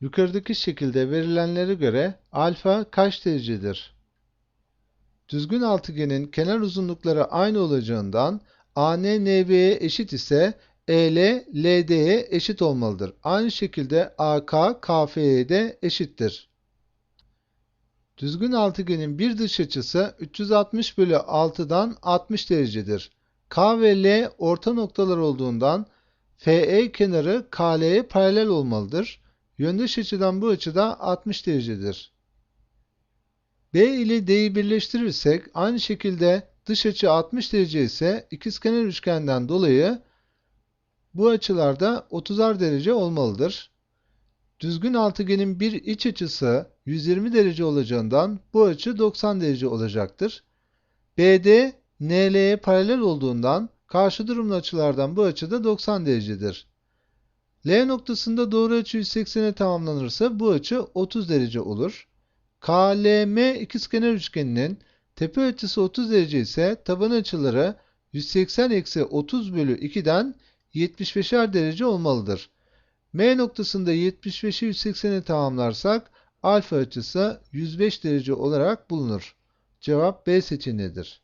Yukarıdaki şekilde verilenlere göre alfa kaç derecedir? Düzgün altıgenin kenar uzunlukları aynı olacağından AN eşit ise EL eşit olmalıdır. Aynı şekilde AK de eşittir. Düzgün altıgenin bir dış açısı 360 bölü 6'dan 60 derecedir. K ve L orta noktalar olduğundan FE kenarı KL'ye paralel olmalıdır. Yöndeş açıdan bu açı da 60 derecedir. B ile D'yi birleştirirsek aynı şekilde dış açı 60 derece ise ikizkenar üçgenden dolayı bu açılar da 30'ar derece olmalıdır. Düzgün altıgenin bir iç açısı 120 derece olacağından bu açı 90 derece olacaktır. BD NL'ye paralel olduğundan karşı durumlu açılardan bu açı da 90 derecedir. L noktasında doğru açı 180'e tamamlanırsa bu açı 30 derece olur. KLM ikizkenar üçgeninin tepe açısı 30 derece ise taban açıları 180 eksi 30 bölü 2'den 75'er derece olmalıdır. M noktasında 75'i 180'e tamamlarsak alfa açısı 105 derece olarak bulunur. Cevap B seçeneğidir.